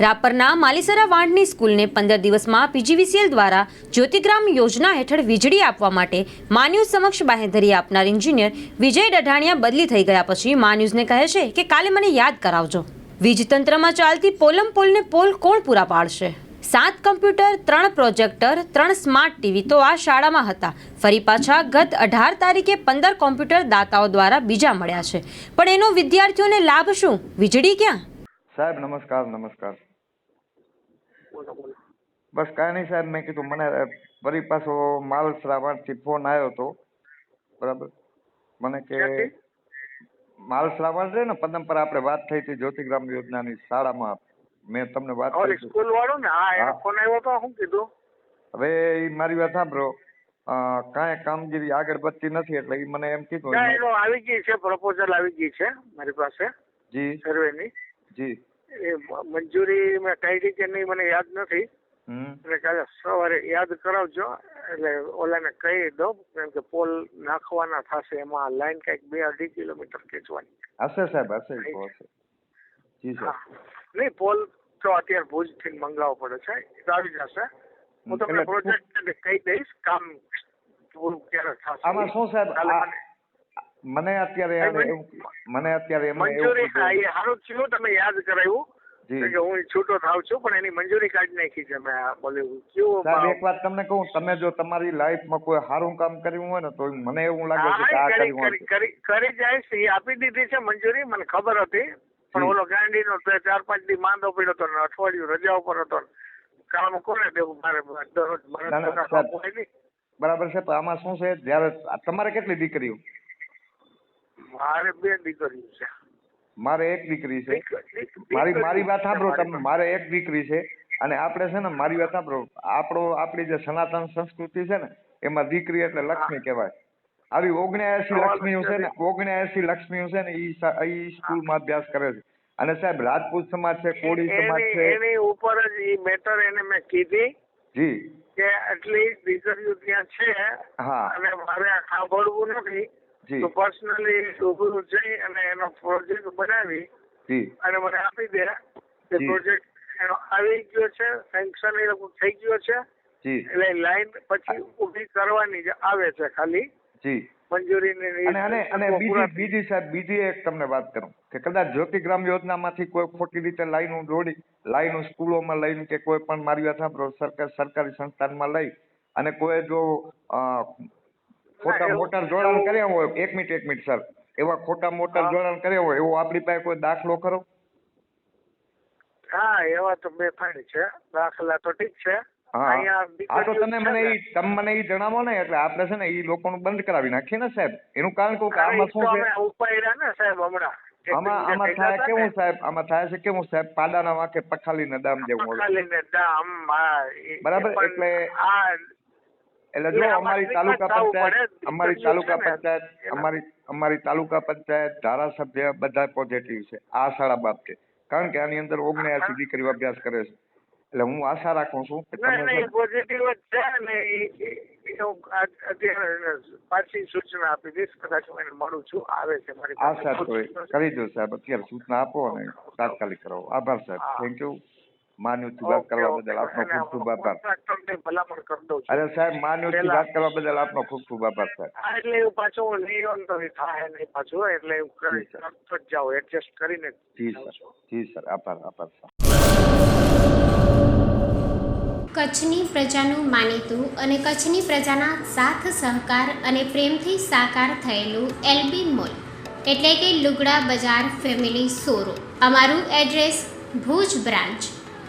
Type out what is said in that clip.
રાપરના માલીસરા વાંઢની સ્કૂલને પંદર દિવસમાં પીજીવીસીએલ દ્વારા જ્યોતિગ્રામ યોજના હેઠળ વીજળી આપવા માટે માન્યુઝ સમક્ષ બાહેધરી આપનાર એન્જિનિયર વિજય ડઢાણિયા બદલી થઈ ગયા પછી માન્યૂઝને કહે છે કે કાલે મને યાદ કરાવજો. વીજતંત્રમાં ચાલતી પોલમ પોલને પોલ કોણ પૂરા પાડશે? સાત કમ્પ્યુટર, ત્રણ પ્રોજેક્ટર, ત્રણ સ્માર્ટ ટીવી તો આ શાળામાં હતા. ફરી પાછા ગત અઢાર તારીખે પંદર કોમ્પ્યુટર દાતાઓ દ્વારા બીજા મળ્યા છે. પણ એનો વિદ્યાર્થીઓને લાભ શું? વીજળી ક્યાં? સાહેબ નમસ્કાર નમસ્કાર. બસ કાંઈ નહીં સાહેબ મેં કીધું મને ફરી પાછો માલ શ્રાવણથી ફોન આવ્યો હતો. બરાબર? મને કે માલ શ્રાવણ છે ને પદમ પર આપણે વાત થઈ હતી જ્યોતિગ્રામ યોજનાની શાળામાં. મેં તમને વાત કરી સ્કૂલ વાળો ને? હા ફોન આવ્યો તો શું કીધું? હવે ઈ મારી વાત સાંભળો. કાંઈ કામગીરી આગળ વધતી નથી એટલે એ મને એમ કીધું આવી ગઈ છે પ્રપોઝલ આવી ગઈ છે મારી પાસે. જી. સર્વેની જી. એ મંજૂરી મેં કરી કે નહીં મને યાદ નથી. એટલે કાલે સવારે યાદ કરાવજો. એટલે ઓલાને કહી દઉં કેમ કે પોલ નાખવાના થશે એમાં લાઈન કંઈક બે અઢી કિલોમીટર ખેંચવાની. હશે સાહેબ હશે જી સાહેબ. નહીં પોલ તો અત્યારે ભુજથી મંગાવવો પડે છે. એ આવી જશે. હું તમને પ્રોજેક્ટ કહી દઈશ કામ પૂરું ક્યારે થશે. આમાં શું સાહેબ મને અત્યારે મન- અત્યારે એમાં મંજૂરી એ સારું થયું તમે યાદ કરાવ્યું કે હું છૂટો થાવ છું પણ એની મંજૂરી કાઢી નાખી છે મેં કેવું સાહેબ એક વાત તમને કહું તમે જો તમારી લાઈફમાં કોઈ સારું કામ કર્યું હોય ને તો મને એવું લાગે છે કે આ કરી કર્યું કરી જાય છે આપી દીધી છે મંજૂરી મને ખબર હતી. પણ ઓલો ગાંડીનો નો ચાર પાંચ દી માંદો પડ્યો હતો ને અઠવાડિયું રજા ઉપર હતો કામ કોને દેવું મારે? દરરોજ મને. બરાબર છે પણ આમાં શું છે જયારે તમારે કેટલી દીકરીઓ? મારે બે દીકરીઓ છે. મારે એક દીકરી છે. મારી મારી વાત સાંભળો તમે. મારે એક દીકરી છે. અને આપણે છે ને મારી વાત સાંભળો. આપણો આપણી જે સનાતન સંસ્કૃતિ છે ને એમાં દીકરી એટલે લક્ષ્મી કહેવાય. આવી ઓગણ્યાએસી લક્ષ્મીઓ છે ને ઓગણ્યાએસી લક્ષ્મીઓ છે ને ઈ ઈ સ્કૂલમાં અભ્યાસ કરે છે. અને સાહેબ રાજપૂત સમાજ છે કોળી સમાજ છે. એની ઉપર જ એ મેટર એને મેં કીધી જી. કે આટલી દીકરીઓ ત્યાં છે. હા. અને મારે આ સાંભળવું નથી. તો પર્સનલી રૂબરૂ જઈ અને એનો પ્રોજેક્ટ બનાવી અને મને આપી દે કે પ્રોજેક્ટ એનો આવી ગયો છે સેન્કશન એ લોકો થઈ ગયો છે. એટલે લાઈન પછી ઊભી કરવાની જ આવે છે ખાલી. જી. મંજૂરીની અને અને અને બીજી બીજી સાહેબ બીજી એક તમને વાત કરું કે કદાચ જ્યોતિગ્રામ યોજનામાંથી કોઈ ખોટી રીતે લાઈનો દોડી લાઈનો સ્કૂલોમાં લઈને કે કોઈ પણ મારી વાત સાંભળો સરકાર સરકારી સંસ્થાનમાં લઈ અને કોઈ જો ખોટા મોટા જોડાણ કર્યા હોય એક મિનિટ એક મિનિટ સર. એવા ખોટા મોટા જોડાણ કર્યા હોય એવો આપણી પાસે કોઈ દાખલો ખરો? હા એવા તો બે ફાઇન છે. દાખલા તો ઠીક છે. હા. તો તમે મને ઈ તમે મને ઈ જણાવો ને એટલે આપણે છે ને ઈ લોકોનું બંધ કરાવી નાખીએ ને સાહેબ. એનું કારણ કહું કે આમાં શું છે? ઉપાયરા ને સાહેબ હમણાં. આમાં આમાં થાય કેવું સાહેબ? આમાં થાય છે કેવું સાહેબ? પાડાના વાંકે પખાલીને દામ જેવું પખાલીને દામ બરાબર, એટલે આ એટલે જો અમારી તાલુકા પંચાયત અમારી તાલુકા પંચાયત અમારી અમારી તાલુકા પંચાયત ધારાસભ્ય બધા પોઝિટિવ છે આ શાળા બાબતે. કારણ કે આની અંદર ઓગણ્યાસી દીકરીઓ અભ્યાસ કરે છે. એટલે હું આશા રાખું છું કે તમે પોઝિટિવ જ છે ને પાછી સૂચના આપી દઈશ કદાચ હું એને મળું છું આવે છે મારી આશા તો કરી દો સાહેબ અત્યારે સૂચના આપો અને તાત્કાલિક કરો આભાર સાહેબ. થેન્ક યુ માન્યુથી વાત કરવા બદલ આપનો ખૂબ ખૂબ આભાર. કોન્ટ્રાક્ટરને ભલામણ કરી દઉં છું. અરે સાહેબ માન્યુથી પહેલા- વાત કરવા બદલ આપનો ખૂબ ખૂબ આભાર સાહેબ. એટલે એવું પાછું લઈ આવું થાય નહીં પાછું એટલે એવું કરી જી, સર. તરત જ જાઉં એડજસ્ટ કરીને જી સર જી સર આભાર આભાર કચ્છની પ્રજાનું માનીતું અને કચ્છની પ્રજાના સાથ સહકાર અને પ્રેમથી સાકાર થયેલું એલબી મોલ એટલે કે લુગડા બજાર ફેમિલી શોરૂમ. અમારું address Bhuj branch